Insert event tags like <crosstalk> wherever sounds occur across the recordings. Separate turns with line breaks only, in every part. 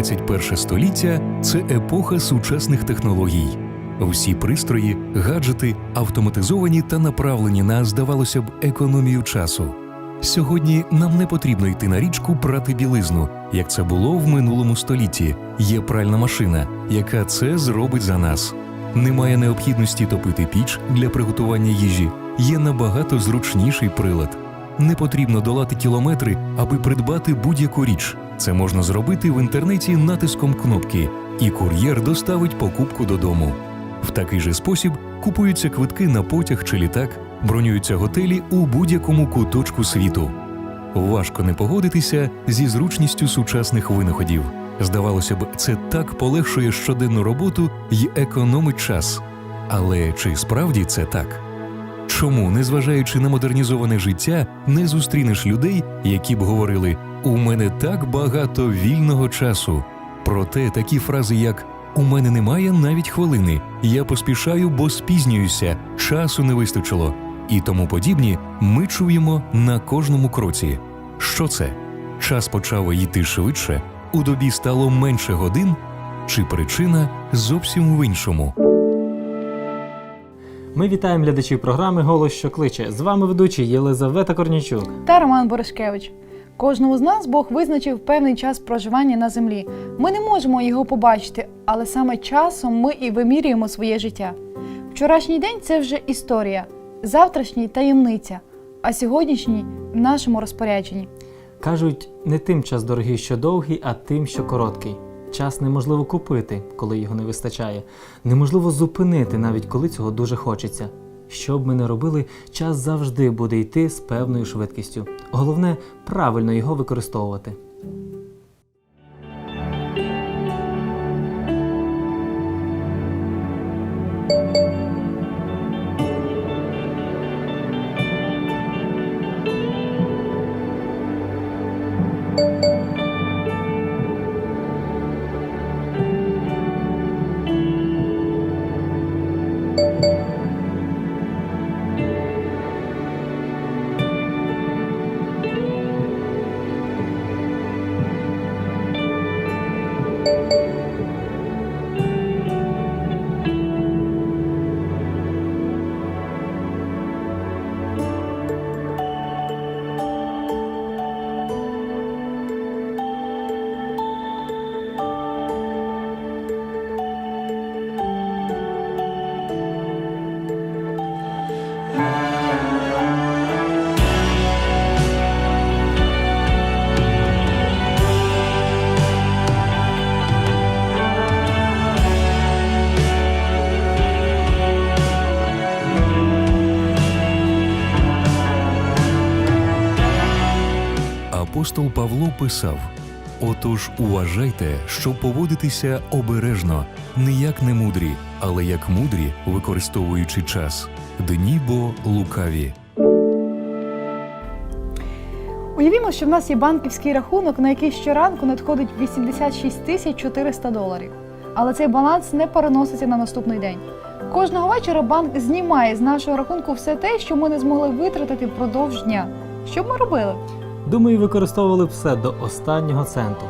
21 століття це епоха сучасних технологій. Всі пристрої, гаджети автоматизовані та направлені на, здавалося б, економію часу. Сьогодні нам не потрібно йти на річку прати білизну, як це було в минулому столітті. Є пральна машина, яка це зробить за нас. Немає необхідності топити піч для приготування їжі. Є набагато зручніший прилад. Не потрібно долати кілометри, аби придбати будь-яку річ. Це можна зробити в інтернеті натиском кнопки, і кур'єр доставить покупку додому. В такий же спосіб купуються квитки на потяг чи літак, бронюються готелі у будь-якому куточку світу. Важко не погодитися зі зручністю сучасних винаходів. Здавалося б, це так полегшує щоденну роботу й економить час. Але чи справді це так? Чому, незважаючи на модернізоване життя, не зустрінеш людей, які б говорили: у мене так багато вільного часу? Проте такі фрази, як у мене немає навіть хвилини, я поспішаю, бо спізнююся, часу не вистачило, і тому подібні, ми чуємо на кожному кроці. Що це? Час почав йти швидше, у добі стало менше годин, чи причина зовсім в іншому?
Ми вітаємо глядачів програми Голос що кличе. З вами ведучий Єлизавета Корнічук.
та Роман Борошкевич. Кожному з нас Бог визначив певний час проживання на землі. Ми не можемо його побачити, але саме часом ми і вимірюємо своє життя. Вчорашній день це вже історія, завтрашній таємниця, а сьогоднішній в нашому розпорядженні.
Кажуть, не тим час дорогий, що довгий, а тим, що короткий. Час неможливо купити, коли його не вистачає. Неможливо зупинити, навіть коли цього дуже хочеться. Що б ми не робили, час завжди буде йти з певною швидкістю. Головне правильно його використовувати.
Апостол Павло писав: Отож, уважайте, щоб поводитися обережно, не як немудрі, але як мудрі, використовуючи час. Дні бо лукаві.
Уявімо, що в нас є банківський рахунок, на який щоранку надходить 86 тисяч 400 доларів. Але цей баланс не переноситься на наступний день. Кожного вечора банк знімає з нашого рахунку все те, що ми не змогли витратити впродовж дня. Що б ми робили?
Думаю, використовували все до останнього центу.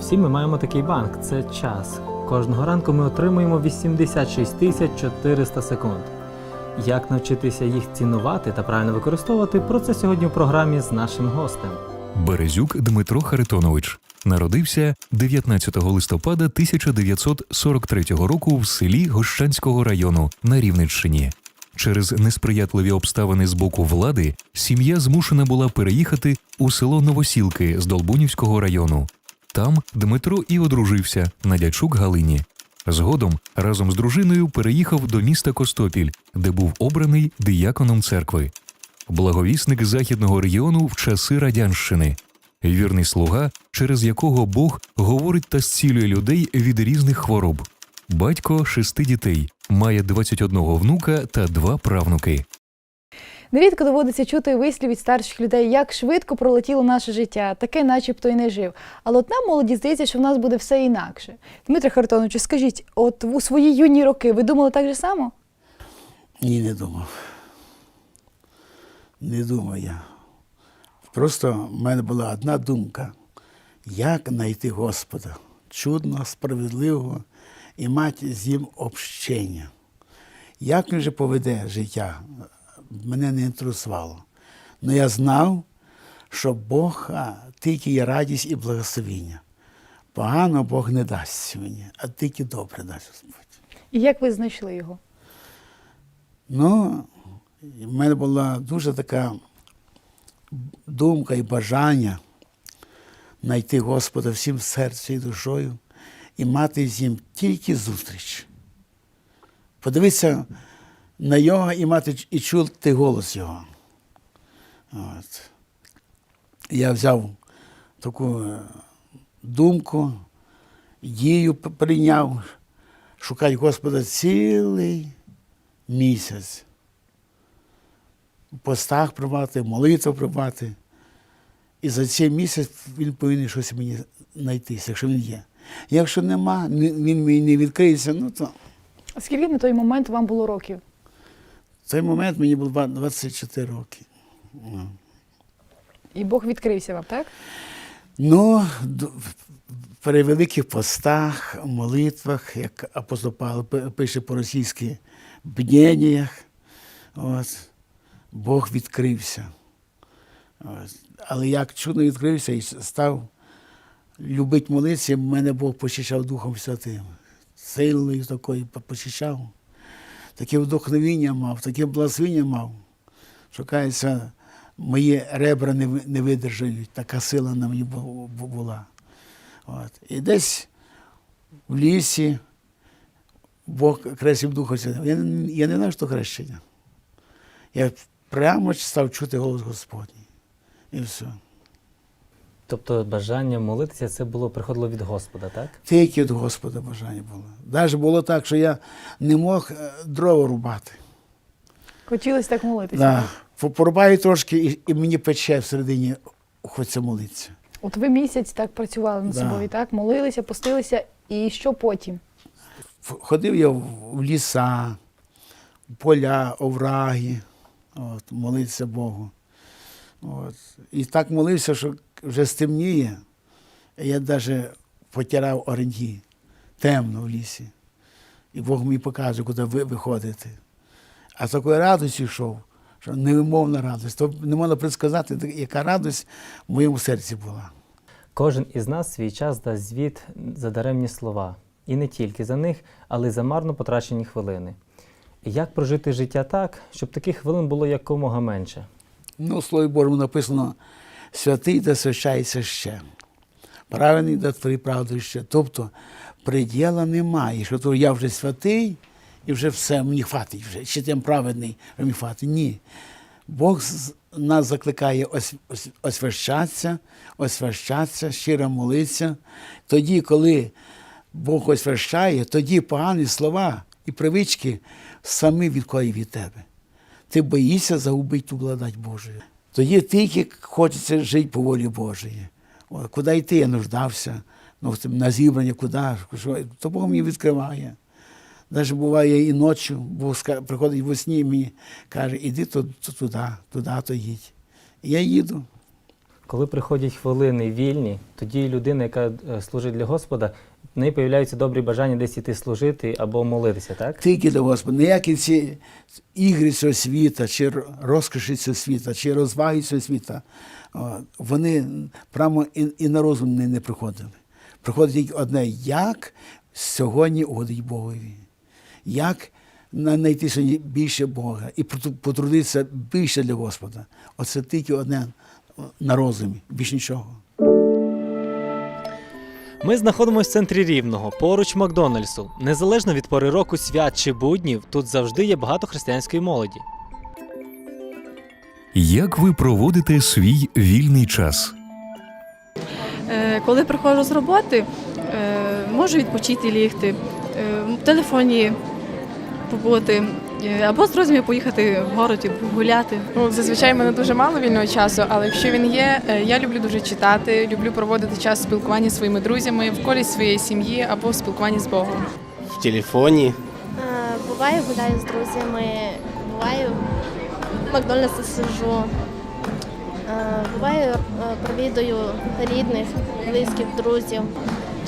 Всі ми маємо такий банк це час. Кожного ранку ми отримуємо 86 тисяч 400 секунд. Як навчитися їх цінувати та правильно використовувати, про це сьогодні в програмі з нашим гостем.
Березюк Дмитро Харитонович народився 19 листопада 1943 року в селі Гощанського району на Рівненщині. Через несприятливі обставини з боку влади сім'я змушена була переїхати у село Новосілки з Долбунівського району. Там Дмитро і одружився на дячук Галині. Згодом разом з дружиною переїхав до міста Костопіль, де був обраний дияконом церкви. Благовісник західного регіону в часи радянщини, вірний слуга, через якого Бог говорить та зцілює людей від різних хвороб. Батько шести дітей, має 21 внука та два правнуки.
Нерідко доводиться чути вислів від старших людей, як швидко пролетіло наше життя, таке начебто і не жив. Але от нам молоді здається, що в нас буде все інакше. Дмитро Харитонович, скажіть, от у свої юні роки ви думали так же само?
Ні, не думав. Не думав я. Просто в мене була одна думка, як знайти Господа, чудного, справедливого і мати з ним общення. Як він же поведе життя, мене не інтересувало. Але я знав, що Бог тільки є радість і благословіння. Погано Бог не дасть мені, а тільки добре дасть Господь.
І як ви знайшли його?
Ну, в мене була дуже така думка і бажання знайти Господа всім серцем і душою і мати з ним тільки зустріч. Подивитися на нього і мати і чути голос його. От. Я взяв таку е, думку, дію прийняв, шукати Господа цілий місяць. Постах прибати, молитву прибати. І за цей місяць він повинен щось мені знайтися, якщо він є. Якщо нема, він мені не відкриється, ну то
Скільки на той момент вам було років?
В цей момент мені було 24 роки.
І Бог відкрився вам, так?
Ну, при великих постах, молитвах, як апостол Павло пише по-російськи, бдіннях, от, Бог відкрився. От. Але як чудно відкрився і став любити молитися, мене Бог почищав Духом Святим. Сильною такою почищав. Таке вдохновіння мав, таке благословіння мав, що кажеться, мої ребра не, не видержають, така сила на мені бу- бу- була. От. І десь в лісі Бог кресив Духа Святого. Я, я не знаю, що хрещення. Я прямо став чути голос Господній. І все.
Тобто бажання молитися це було приходило від Господа, так?
Тільки від Господа бажання було. Навіть було так, що я не мог е, дрова рубати.
Хотілося так молитися.
Да. По- Порубаю трошки, і, і мені пече всередині, хочеться молитися.
От ви місяць так працювали над
Да.
собою, так? Молилися, постилися, і що потім?
Ходив я в в ліса, в поля, овраги, от, молитися Богу. От. І так молився, що вже стемніє. Я навіть потирав оренді, темно в лісі. І Бог мені показує, куди ви виходите. А з такою радістю йшов, що невимовна радість. То не можна предсказати, яка радість в моєму серці була.
Кожен із нас свій час дасть звіт за даремні слова. І не тільки за них, але й за марно потрачені хвилини. І як прожити життя так, щоб таких хвилин було якомога менше?
Ну, Слові Божому написано святий да свящається ще. Праведний да правди ще. Тобто приділа немає, що то я вже святий і вже все, мені хватить вже. Ще тим праведний, мені хватить. Ні. Бог нас закликає ос- ос- освящатися, освящатися, щиро молитися. Тоді, коли Бог освящає, тоді погані слова і привички самі відходять від тебе ти боїшся загубити ту благодать Божу. Тоді тільки хочеться жити по волі Божої. Куди йти, я нуждався, ну, на зібрання, куди, то Бог мені відкриває. Навіть буває і ночі, Бог приходить во сні і мені каже, іди то, то туди, туди, то їдь. І я їду.
Коли приходять хвилини вільні, тоді людина, яка е, служить для Господа, в неї появляються добрі бажання десь іти служити або молитися, так?
Тільки до Господа. Ніякі ці ігри цього світа, чи розкоші цього світа, чи розваги цього світа, вони прямо і, і на розум не, не приходили. Приходить тільки одне, як сьогодні угодить Богові. Як знайти сьогодні більше Бога і потрудитися більше для Господа. Оце тільки одне на розумі, більш нічого.
Ми знаходимося в центрі Рівного, поруч Макдональдсу. Незалежно від пори року свят чи буднів, тут завжди є багато християнської молоді.
Як ви проводите свій вільний час?
Е, Коли приходжу з роботи, е, можу відпочити лігти, е, в телефоні побути, або з друзями поїхати в город і погуляти.
Ну, зазвичай в мене дуже мало вільного часу, але якщо він є, е, я люблю дуже читати, люблю проводити час в спілкуванні зі своїми друзями, в колі своєї сім'ї або в спілкуванні з Богом.
в телефоні.
Е, Буваю, гуляю з друзями, буваю в Макдональдсі сиджу. Е, Буваю, е, провідую рідних, близьких, друзів.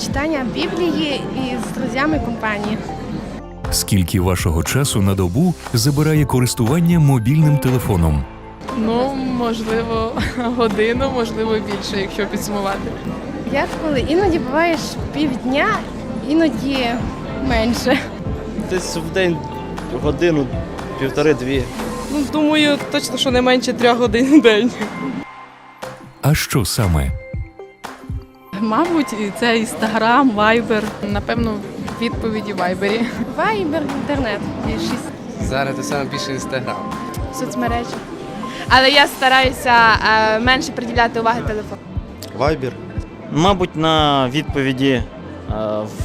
читання Біблії і з друзями компанії.
Скільки вашого часу на добу забирає користування мобільним телефоном?
Ну, можливо, <laughs> годину, можливо, більше, якщо підсумувати.
Як коли іноді буваєш півдня, іноді менше.
Десь в день годину, півтори-дві.
Ну, думаю, точно, що не менше трьох годин в день.
А що саме?
Мабуть, це інстаграм, вайбер.
Напевно, відповіді в вайбері.
Вайбер, інтернет, більшість
Зараз це саме більше інстаграм.
соцмережі.
Але я стараюся е, менше приділяти уваги телефону.
Вайбер.
Мабуть, на відповіді е,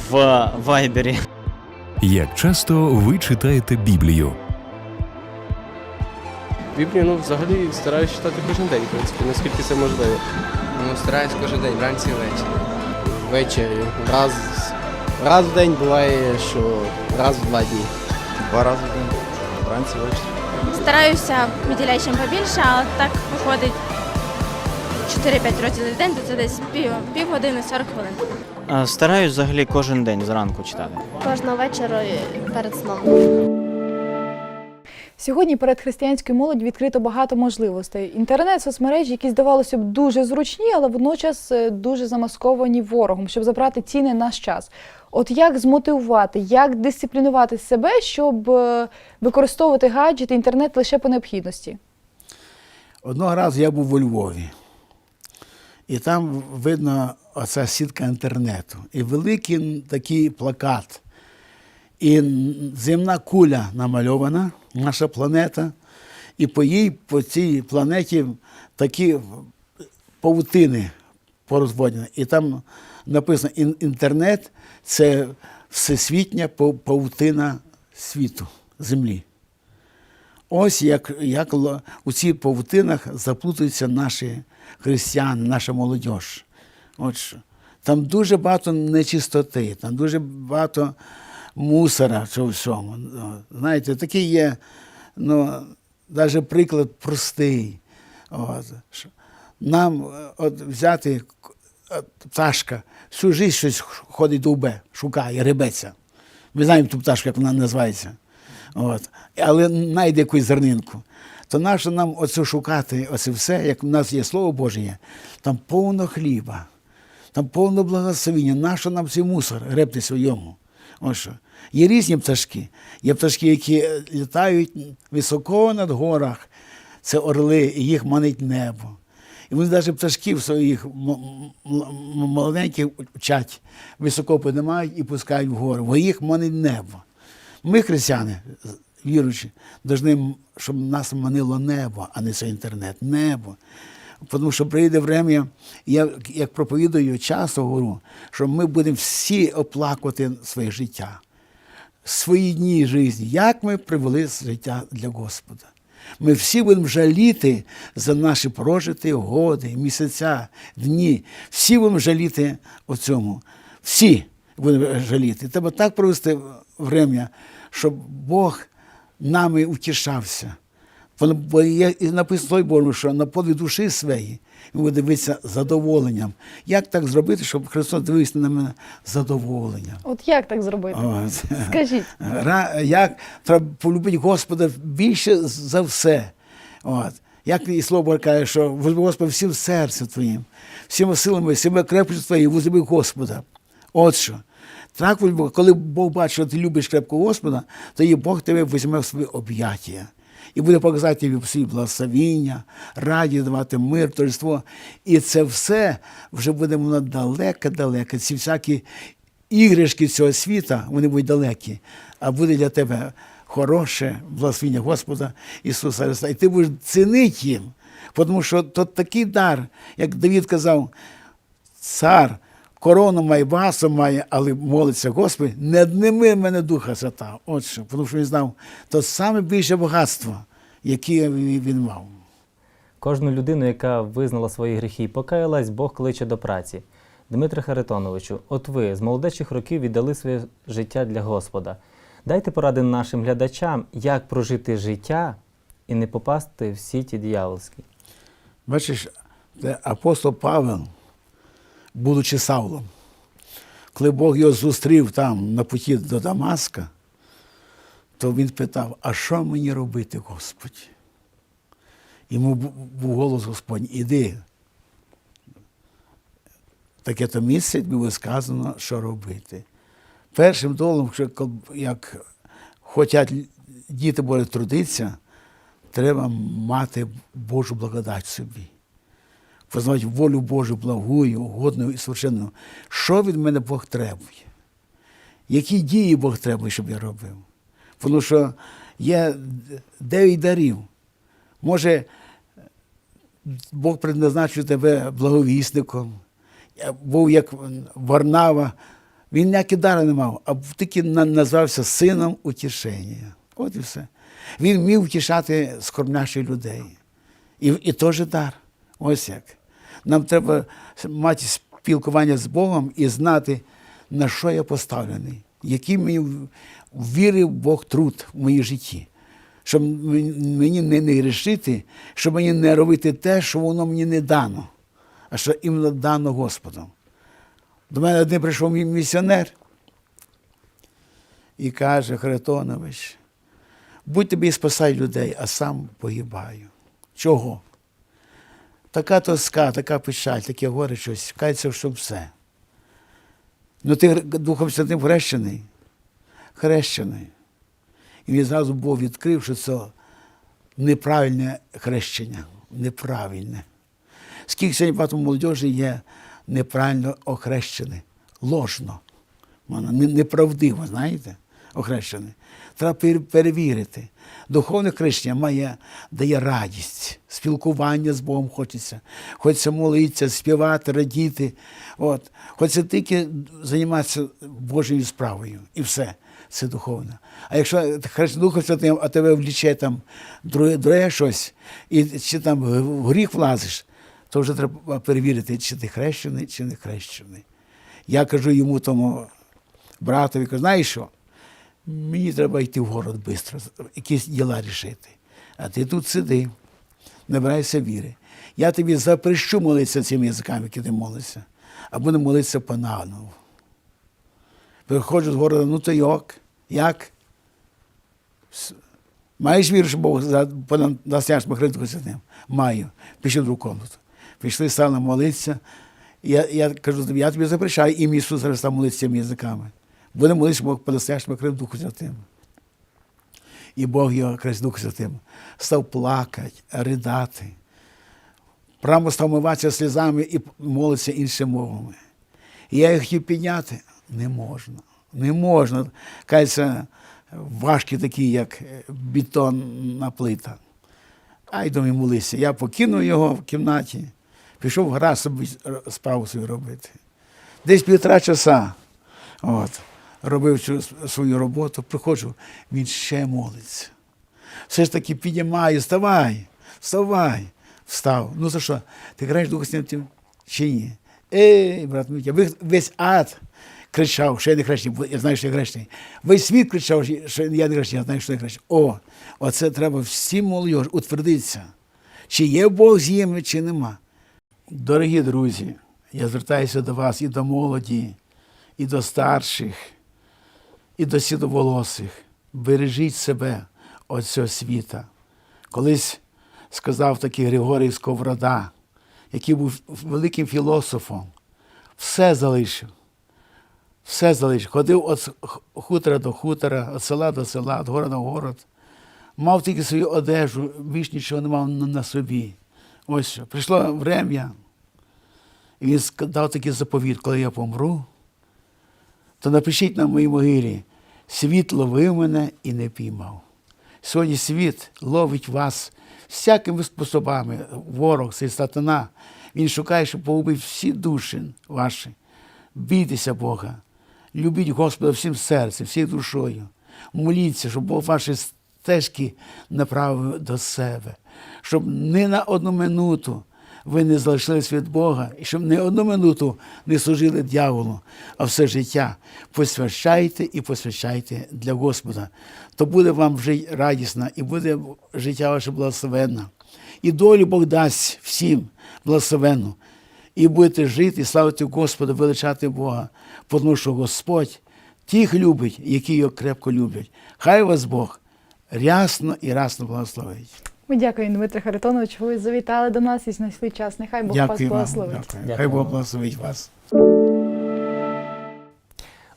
в Вайбері.
Як часто ви читаєте Біблію?
Біблію, ну, взагалі стараюся читати кожен день, в принципі, наскільки це можливо. Ну, стараюсь кожен день, вранці і ввечері. Ввечері. Раз, раз в день буває, що раз в два дні.
Два рази в день. Вранці ввечері.
Стараюся виділяти чим побільше, але так виходить 4-5 розділів в день, то це десь пів, півгодини 40 хвилин.
Е, Стараюсь взагалі кожен день зранку читати.
Кожного вечора перед сном.
Сьогодні перед християнською молоддю відкрито багато можливостей. Інтернет, соцмережі, які здавалося б дуже зручні, але водночас е, дуже замасковані ворогом, щоб забрати цінний наш час. От як змотивувати, як дисциплінувати себе, щоб е, використовувати гаджети, інтернет лише по необхідності?
Одного разу я був у Львові, і там видно оця сітка інтернету. І великий такий плакат. І земна куля намальована, наша планета, і по їй, по цій планеті такі павутини порозводені. І там написано інтернет це всесвітня пав- павутина світу, землі. Ось як, як у цих павутинах заплутуються наші християни, наша молодь. Там дуже багато нечистоти, там дуже багато мусора в всьому. Ну, Знаєте, такий є, ну, навіть приклад простий. От, нам е, от, взяти пташка, всю життя щось ходить довбе, шукає, рибеться. Ми знаємо ту пташку, як вона називається. От. Але знайде якусь зернинку. То нащо нам оце шукати, оце все, як в нас є Слово Боже, там повно хліба, там повно благословіння. Нащо нам цей мусор репти своєму? Ось що. Є різні пташки. Є пташки, які е, літають високо над горах. Це орли, і їх манить небо. І вони навіть пташків своїх м- м- м- маленьких вчать, високо піднімають і пускають вгору, бо їх манить небо. Ми, християни, віруючі, повинні, щоб нас манило небо, а не це інтернет. Небо. Тому що прийде время, я як проповідую, часто говорю, що ми будемо всі оплакувати своє життя, свої дні житті, як ми привели життя для Господа. Ми всі будемо жаліти за наші прожиті годи, місяця, дні. Всі будемо жаліти о цьому. Всі будемо жаліти. Треба так провести время, щоб Бог нами утішався. Воно- Бо є і написано той Богу, що на подвиг душі своєї він буде дивитися задоволенням. Як так зробити, щоб Христос дивився на мене задоволенням?
От як так зробити?
От.
Скажіть.
Ра- Як треба полюбити Господа більше за все. От. Як і слово каже, що возьми Господа всім серцем твоїм, всіма силами, всіма крепкістю твоєю, возьми Господа. От що. Так, коли Бог бачить, що ти любиш крепко Господа, то і Бог тебе візьме в свої об'яття. І буде показати всі благословіння, радість давати мир, торжество. І це все вже буде воно далеко-далеко. Ці всякі іграшки цього світа, вони будуть далекі, а буде для тебе хороше благословення Господа Ісуса Христа. І ти будеш цінити їм, тому що то такий дар, як Давід казав, цар, корону має, басу має, але молиться Господи, не одними мене Духа Свята. От що, тому що він знав, то саме більше багатство, яке він мав.
Кожну людину, яка визнала свої гріхи і покаялась, Бог кличе до праці. Дмитре Харитоновичу, от ви з молодечих років віддали своє життя для Господа. Дайте поради нашим глядачам, як прожити життя і не попасти в сіті диявольські.
Бачиш, апостол Павел, будучи Савлом, коли Бог його зустрів там на путі до Дамаска, то він питав: а що мені робити, Господь? Йому був голос Господній, іди. Таке то місце було сказано, що робити. Першим долом, як хочуть діти Божі трудитися, треба мати Божу благодать собі. Познавати волю Божу благую, угодну і совершенну. Що від мене Бог требує? Які дії Бог требує, щоб я робив? Тому що є дев'ять дарів. Може, Бог предназначив тебе благовісником, був як Варнава. Він ніякі дари не мав, а тільки назвався сином утішення. От і все. Він вмів втішати скорбнящих людей. І, і теж дар. Ось як. Нам треба мати спілкування з Богом і знати, на що я поставлений, який мені вірив Бог труд в моїй житті. Щоб мені не, грішити, щоб мені не робити те, що воно мені не дано, а що іменно дано Господом. До мене один прийшов мій місіонер і каже, Харитонович, будь тобі спасай людей, а сам погибаю. Чого? Така тоска, така печаль, таке горе щось, кається, що все. Ну ти Духом Святим хрещений? Хрещений. І він зразу Бог відкрив, що це неправильне хрещення. Неправильне. Скільки сьогодні багато молодежі є неправильно охрещене, ложно, неправдиво, знаєте, охрещене. Треба перевірити. Духовне хрещення має, дає радість, спілкування з Богом хочеться. Хочеться молитися, співати, радіти. От. Хочеться тільки займатися Божою справою. І все. Це духовне. А якщо Духом Святим, а тебе вліче там друге, друге щось, і чи там в гріх влазиш, то вже треба перевірити, чи ти хрещений, чи не хрещений. Я кажу йому тому братові, кажу, знаєш що? Мені треба йти в город швидко, якісь діла рішити. А ти тут сиди, набирайся віри. Я тобі запрещу молитися цими язиками, які ти молишся, а буду молитися по-наново. Виходжу з города, ну то як? Як? Маєш віру, що Бог яшма Христу Святим? Маю. Пішов в другу комнату. Пішли, стали молитися. Я, я кажу я тобі запрещаю ім'я Ісуса Христа молитися цими язиками. Молитися, Бог подасть Христу Духу Святим. І Бог його Христ Духу Святим став плакати, ридати. Прямо став миватися сльозами і молиться іншими мовами. І я їх підняти. Не можна. Не можна. Кається, важкі такі, як е, бетонна плита. Ай до молися. Я покинув його в кімнаті, пішов гра собі справу свою робити. Десь півтора часа от, робив цю свою роботу, приходжу, він ще молиться. Все ж таки підіймаю, вставай, вставай, встав. Ну за що? Ти граєш Духом Святим чи ні? Ей, брат Митя, весь ад кричав, що я не бо я знаю, що я грешний. Весь світ кричав, що я не грешний, я знаю, що я грешний. О, оце треба всім молодіж утвердитися. Чи є Бог з ними, чи нема. Дорогі друзі, я звертаюся до вас і до молоді, і до старших, і до сідоволосих. Бережіть себе від цього світа. Колись сказав такий Григорій Сковорода, який був великим філософом, все залишив. Все залишив. Ходив від хутора до хутора, від села до села, від города до город. Мав тільки свою одежу, більш нічого не мав на собі. Ось що. Прийшло врем'я, і він дав такий заповіт, коли я помру, то напишіть на моїй могилі, світ ловив мене і не піймав. Сьогодні світ ловить вас всякими способами. Ворог, цей сатана, він шукає, щоб погубити всі душі ваші. Бійтеся Бога, любіть Господа всім серцем, всією душою. Моліться, щоб Бог ваші стежки направив до себе, щоб не на одну минуту ви не залишились від Бога, і щоб не одну минуту не служили дьяволу, а все життя посвящайте і посвящайте для Господа. То буде вам вже радісно, і буде життя ваше благословенне. І долю Бог дасть всім благословенну. і будете жити, і славити Господа, величати Бога, тому що Господь тих любить, які його крепко люблять. Хай вас Бог рясно і расно благословить.
Ми дякуємо, Дмитре Харитонович, ви завітали до нас і знайшли час. Нехай Бог вас
Дякую вам.
благословить.
Дякую.
Дякую
Хай Бог благословить вас.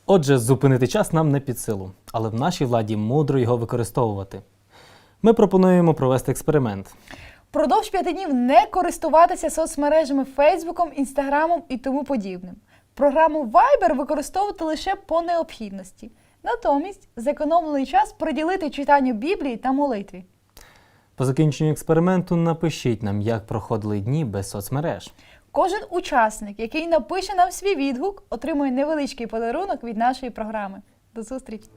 Отже, зупинити час нам не під силу, але в нашій владі мудро його використовувати. Ми пропонуємо провести експеримент.
Продовж п'яти днів не користуватися соцмережами Фейсбуком, Інстаграмом і тому подібним. Програму Viber використовувати лише по необхідності. Натомість зекономлений час приділити читанню Біблії та молитві.
По закінченню експерименту напишіть нам, як проходили дні без соцмереж.
Кожен учасник, який напише нам свій відгук, отримує невеличкий подарунок від нашої програми. До зустрічі!